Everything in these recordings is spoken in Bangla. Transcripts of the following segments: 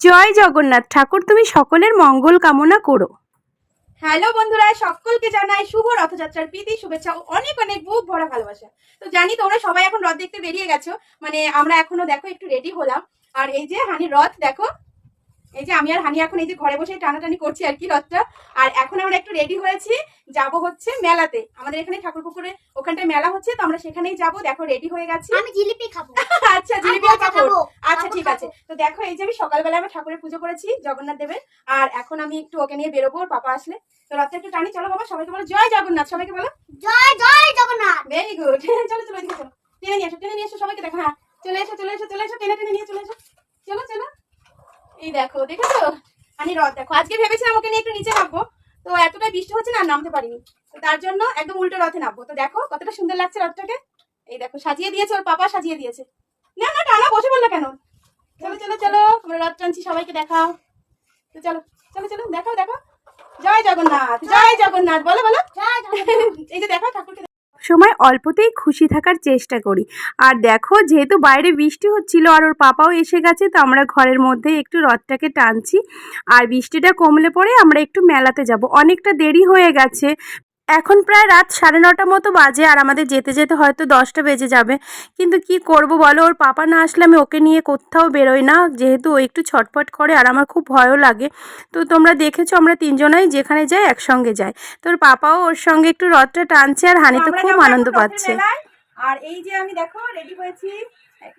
জয় জগন্নাথ ঠাকুর, তুমি সকলের মঙ্গল কামনা করো। হ্যালো বন্ধুরা, সকলকে জানাই শুভ রথযাত্রার প্রীতি, শুভেচ্ছা অনেক অনেক বুক ভরা ভালোবাসা। তো জানি তোমরা সবাই এখন রথ দেখতে বেরিয়ে গেছো মানে আমরা এখনও দেখো একটু রেডি হলাম। আর এই যে হানি রথ, দেখো এই যে আমি আর হানি এখন এই যে ঘরে বসে টানাটানি করছি আর কি রথটা আর এখন আমরা একটু রেডি হয়েছি যাব হচ্ছে মেলাতে। আমাদের এখানে ঠাকুর পুকুরে ওখানটায় মেলা হচ্ছে তো আমরা সেখানেই যাব। দেখো রেডি হয়ে গেছি। আমি জিলিপি খাব। আচ্ছা জিলিপি খাব। আচ্ছা ঠিক আছে। তো দেখো এই যে আমি সকালবেলা আমি ঠাকুরের পুজো করেছি জগন্নাথ দেবের। আর এখন আমি একটু ওকে নিয়ে বেরোবো ওর পাপা আসলে। তো রথটা একটু টানি। চলো বাবা সবাইকে বলো জয় জগন্নাথ। সবাইকে বলো। জয় জয় জগন্নাথ। ভেরি গুড চলো চলো এদিকে চলো। টেনে নিয়ে এসো টেনে নিয়ে এসো সবাইকে। দেখো হ্যাঁ। চলে এসো চলে এসো চলে এসো। টেনে টেনে নিয়ে চলে এসো। চলো চলো। এই দেখো দেখেছ? আমি রথ দেখো আজকে ভেবেছিলাম ওকে নিয়ে একটু নিচে নামবো তো এতটাই বৃষ্টি হচ্ছে না আর নামতে পারিনি। তো তার জন্য একদম উল্টো রথে নামবো। তো দেখো কতটা সুন্দর লাগছে রথটাকে। এই দেখো সাজিয়ে দিয়েছে ওর পাপা সাজিয়ে দিয়েছে। না না টানা বসে বলল কেন? চলো চলো চলো আমরা রথ টানছি সবাইকে দেখাও। তো চলো চলো চলো দেখাও দেখো জয় জগন্নাথ জয় জগন্নাথ বলো বলো। এই যে দেখো সময় অল্পতেই খুশি থাকার চেষ্টা করি। আর দেখো, যেহেতু বাইরে বৃষ্টি হচ্ছিল আর ওর পাপাও এসে গেছে, তো আমরা ঘরের মধ্যে একটু রথটাকে টানছি। আর বৃষ্টিটা কমলে পরে আমরা একটু মেলাতে যাব। অনেকটা দেরি হয়ে গেছে। এখন প্রায় রাত সাড়ে নটা মতো বাজে আর আমাদের যেতে যেতে হয়তো দশটা বেজে যাবে। কিন্তু কি করব বলো? ওর পাপা না আসলে আমি ওকে নিয়ে কোথাও বেরোই না। যেহেতু ও একটু ছটফট করে আর আমার খুব ভয়ও লাগে। তো তোমরা দেখেছ আমরা তিনজনাই যেখানে যাই একসঙ্গে যাই। তো ওর পাপাও ওর সঙ্গে একটু রথটা টানছে আর হানি তো খুব আনন্দ পাচ্ছে। আর এই যে আমি দেখো রেডি হয়েছি।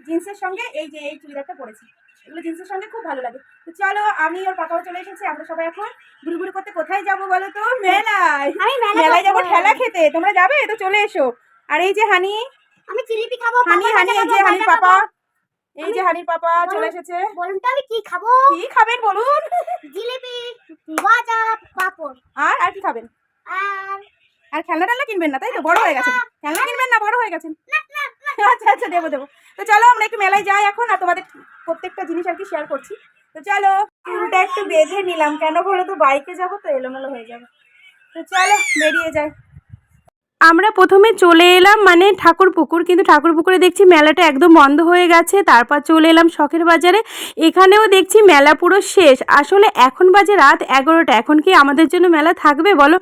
জিন্সের সঙ্গে এই যে এই চুড়িদারটা পরেছি। এগুলো জিন্সের সঙ্গে খুব ভালো লাগে। চলো আমি ওর পাপাও চলে এসেছি আমরা সবাই এখন ঘুরি ঘুরি করতে কোথায় যাব বলো তো? মেলায়। মেলায় যাব। ঠেলা খেতে। তোমরা যাবে? তো চলে এসো। আর এই যে হানি আমি জিলিপি খাব হানি হানি এই যে গজা পাপা। এই যে হানির পাপা চলে এসেছে। বলুন তো আমি কি খাব? কি খাবেন বলুন? জিলিপি গজা পাপড়। আর আর কি খাবেন? আর আর খেলনা টেলনা কিনবেন না তাই তো? বড় হয়ে গেছে। খেলনা কিনবেন না বড় হয়ে গেছেন? আচ্ছা আচ্ছা দেবো দেবো। তো চলো আমরা একটু মেলায় যাই এখন আর তোমাদের প্রত্যেকটা জিনিস আর কি শেয়ার করছি। তো চলো, চুলটা একটু বেঁধে নিলাম। কেন বলো তো, বাইকে যাব তো, এলোমেলো হয়ে যাবে। তো চলো, বেরিয়ে যাই। আমরা প্রথমে চলে এলাম মানে ঠাকুর পুকুর কিন্তু ঠাকুর পুকুরে দেখছি মেলাটা একদম বন্ধ হয়ে গেছে। তারপর চলে এলাম শখের বাজারে। এখানেও দেখছি মেলা পুরো শেষ। আসলে এখন বাজে রাত এগারোটা। এখন কি আমাদের জন্য মেলা থাকবে বলো?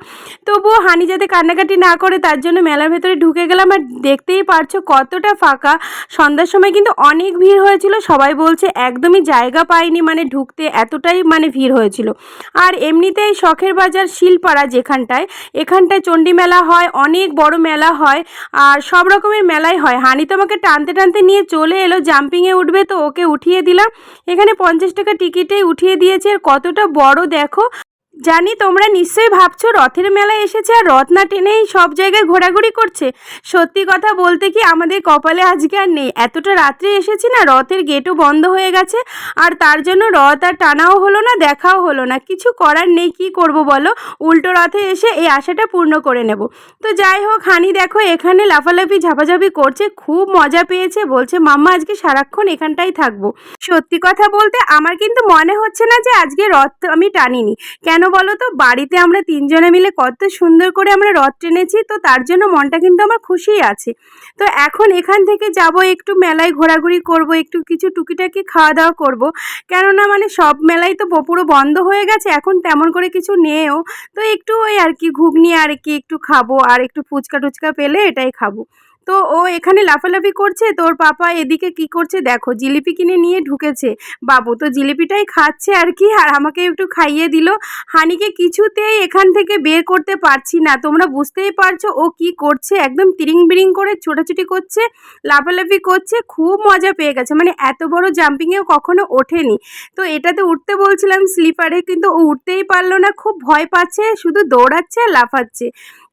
তবুও হানি যাতে কান্নাকাটি না করে, তার জন্য মেলার ভেতরে ঢুকে গেলাম। আর দেখতেই পারছ কতটা ফাঁকা। সন্ধ্যার সময় কিন্তু অনেক ভিড় হয়েছিল। সবাই বলছে একদমই জায়গা পায়নি মানে ঢুকতে এতটাই মানে ভিড় হয়েছিল। আর এমনিতেই শখের বাজার শিলপাড়া যেখানটায়, এখানটায় চণ্ডী মেলা হয়। অনেক বড় মেলা হয় আর সব রকমের মেলাই হয়। হানি তো আমাকে টানতে টানতে নিয়ে চলে এলো, জাম্পিংয়ে উঠবে তো ওকে উঠিয়ে দিলাম। এখানে পঞ্চাশ টাকা টিকিটেই উঠিয়ে দিয়েছে। আর কতটা বড় দেখো। জানি তোমরা নিশ্চয়ই ভাবছ রথের মেলায় এসেছে আর রথ না টেনেই সব জায়গায় ঘোরাঘুরি করছে। সত্যি কথা বলতে কি আমাদের কপালে আজকে আর নেই। এতটা রাত্রে এসেছি না, রথের গেটও বন্ধ হয়ে গেছে আর তার জন্য রথ আর টানাও হলো না, দেখাও হলো না। কিছু করার নেই, কি করব বলো? উল্টো রথে এসে এই আশাটা পূর্ণ করে নেব। তো যাই হোক, হানি দেখো এখানে লাফালাফি, ঝাপাঝাপি করছে, খুব মজা পেয়েছে। বলছে, মাম্মা, আজকে সারাক্ষণ এখানটাই থাকব। সত্যি কথা বলতে আমার কিন্তু মনে হচ্ছে না যে আজকে রথ আমি টানিনি। কেন বলো তো? বাড়িতে আমরা তিনজনে মিলে কত সুন্দর করে আমরা রথ টেনেছি, তো তার জন্য মনটা কিন্তু আমার খুশিই আছে। তো এখন এখান থেকে যাব, একটু মেলায় ঘোরাঘুরি করব, একটু কিছু টুকিটাকি খাওয়া দাওয়া করব। কেননা মানে সব মেলাই তো পুরো বন্ধ হয়ে গেছে, এখন তেমন করে কিছু নেও তো একটু ওই আর কি, ঘুগনি আর কি একটু খাব, আর একটু ফুচকা টুচকা পেলে এটাই খাব। তো ও এখানে লাফালাফি করছে? তোর পাপা এদিকে কি করছে? দেখো, জিলিপি কিনে নিয়ে ঢুকেছে। বাবু তো জিলিপিটাই খাচ্ছে আর কি, আর আমাকে একটু খাইয়ে দিল। হানিকে কিছুতেই এখান থেকে বের করতে পারছি না। তোমরা বুঝতেই পারছ ও কি করছে? একদম তিরিং বিরিং করে ছোটাছুটি করছে, লাফালাফি করছে, খুব মজা পেয়ে গেছে। মানে এত বড় জাম্পিংয়েও কখনো ওঠেনি। তো এটাতে উঠতে বলছিলাম স্লিপারে কিন্তু ও উঠতেই পারল না। খুব ভয় পাচ্ছে, শুধু দৌড়াচ্ছে আর লাফাচ্ছে।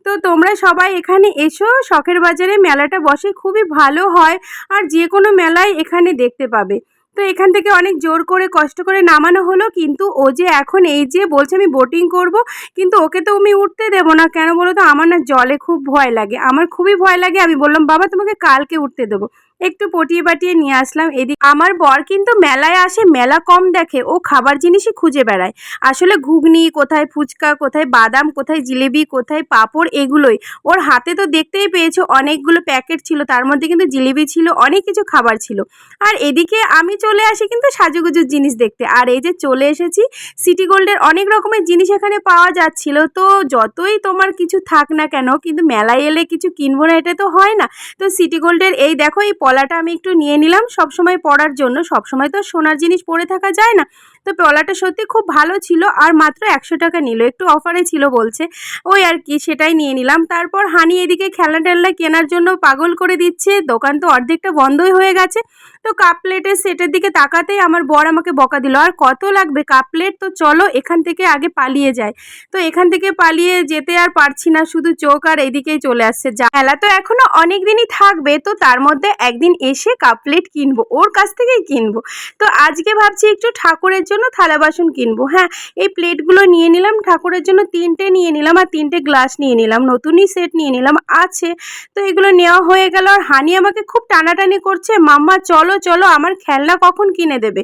তো তোমরা সবাই এখানে এসো, শখের বাজারে মেলাটা বসে, খুবই ভালো হয়। আর যে কোনো মেলায় এখানে দেখতে পাবে। তো এখান থেকে অনেক জোর করে, কষ্ট করে নামানো হলো। কিন্তু ও যে এখন এই যে বলছে আমি বোটিং করব, কিন্তু ওকে তো আমি উঠতে দেবো না। কেন বলো তো? আমার না জলে খুব ভয় লাগে। আমার খুবই ভয় লাগে। আমি বললাম, বাবা, তোমাকে কালকে উঠতে দেবো। একটু পটিয়ে পাটিয়ে নিয়ে আসলাম এদিকে। আমার বর কিন্তু মেলায় আসে, মেলা কম দেখে। ও খাবার জিনিসই খুঁজে বেড়ায়। আসলে ঘুগনি কোথায় ফুচকা, কোথায় বাদাম, কোথায় জিলেবি কোথায় পাঁপড়, এগুলোই। ওর হাতে তো দেখতেই পেয়েছ, অনেকগুলো প্যাকেট ছিল। তার মধ্যে কিন্তু জিলেবি ছিল, অনেক কিছু খাবার ছিল। আর এদিকে আমি চলে আসি কিন্তু সাজুগুজুর জিনিস দেখতে। আর এই যে চলে এসেছি সিটি গোল্ডের অনেক রকমের জিনিস এখানে পাওয়া যাচ্ছিল। তো যতই তোমার কিছু থাক না কেন, কিন্তু মেলায় এলে কিছু কিনবো না, এটা তো হয় না। তো সিটি গোল্ডের এই দেখো, এই পলাটা আমি একটু নিয়ে নিলাম। সবসময় পরার জন্য, সবসময় তো সোনার জিনিস পরে থাকা যায় না। তো পলাটা সত্যি খুব ভালো ছিল আর মাত্র একশো টাকা নিল। একটু অফারে ছিল বলছে। ওই আর কি, সেটাই নিয়ে নিলাম। তারপর হানি এদিকে খেলনা টেলনা কেনার জন্য পাগল করে দিচ্ছে। দোকান তো অর্ধেকটা বন্ধই হয়ে গেছে। তো কাপ প্লেটের সেটের দিকে তাকাতেই আমার বর আমাকে বকা দিল, আর কত লাগবে কাপ প্লেট তো চলো এখান থেকে আগে পালিয়ে যায় তো এখান থেকে পালিয়ে যেতে আর পারছি না, শুধু চোখ আর এদিকেই চলে আসছে। যা মেলা তো এখনও অনেক দিনই থাকবে, তো তার মধ্যে একদিন এসে কাপ প্লেট কিনবো, ওর কাছ থেকেই কিনবো। তো আজকে ভাবছি একটু ঠাকুরের জন্য থালা বাসন কিনবো। হ্যাঁ এই প্লেটগুলো নিয়ে নিলাম, ঠাকুরের জন্য তিনটে নিয়ে নিলাম আর তিনটে গ্লাস নিয়ে নিলাম, নতুনই সেট নিয়ে নিলাম, আছে। তো এগুলো নেওয়া হয়ে গেল আর হানি আমাকে খুব টানাটানি করছে, মাম্মা, চলো চলো, আমার খেলনা কখন কিনে দেবে?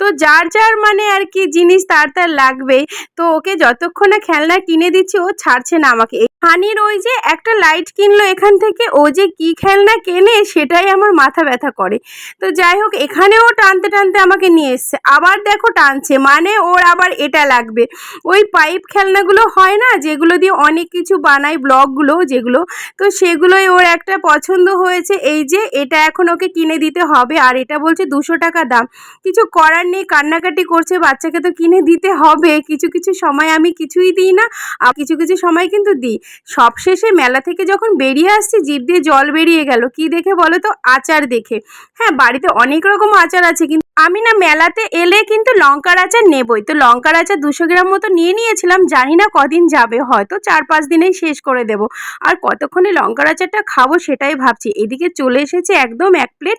তো যার যার মানে আর কি জিনিস তার তার লাগবেই। তো ওকে যতক্ষণ না খেলনা কিনে দিচ্ছি, ও ছাড়ছে না আমাকে। হানির ওই যে একটা লাইট কিনলো এখান থেকে, ও যে কি খেলনা কেনে সেটাই আমার মাথা ব্যথা করে। তো যাই হোক এখানেও টানতে টানতে আমাকে নিয়ে এসছে। আবার দেখো টানছে মানে ওর আবার এটা লাগবে। ওই পাইপ খেলনাগুলো হয় না, যেগুলো দিয়ে অনেক কিছু বানায় ব্লকগুলো যেগুলো, তো সেগুলোই ওর একটা পছন্দ হয়েছে। এই যে এটা এখন ওকে কিনে দিতে হবে, আর এটা বলছে দুশো টাকা দাম। কিছু করার নেই, কান্নাকাটি করছে, বাচ্চাকে তো কিনে দিতে হবে। কিছু কিছু সময় আমি কিছুই দিই না, আর কিছু কিছু সময় কিন্তু দিই। সবশেষে মেলা থেকে যখন বেরিয়ে আসছি, জিভ দিয়ে জল বেরিয়ে গেল। কি দেখে বলো তো? আচার দেখে। হ্যাঁ বাড়িতে অনেক রকম আচার আছে, কিন্তু আমি না মেলাতে এলে কিন্তু লঙ্কার আচার নেবই। তো লঙ্কার আচার দুশো গ্রাম মতো নিয়ে নিয়েছিলাম, জানি না কদিন যাবে, হয়তো চার পাঁচ দিনেই শেষ করে দেব। আর কতক্ষণে লঙ্কার আচারটা খাব সেটাই ভাবছি। এদিকে চলে এসেছে একদম এক প্লেট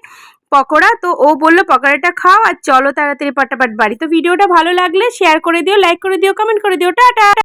পকোড়া, তো ও বলল, পকোড়াটা খাও আর চলো তাড়াতাড়ি, পাটাপাট বাড়ি। তো ভিডিওটা ভালো লাগলে শেয়ার করে দিও লাইক করে দিও কমেন্ট করে দিও। টাটা!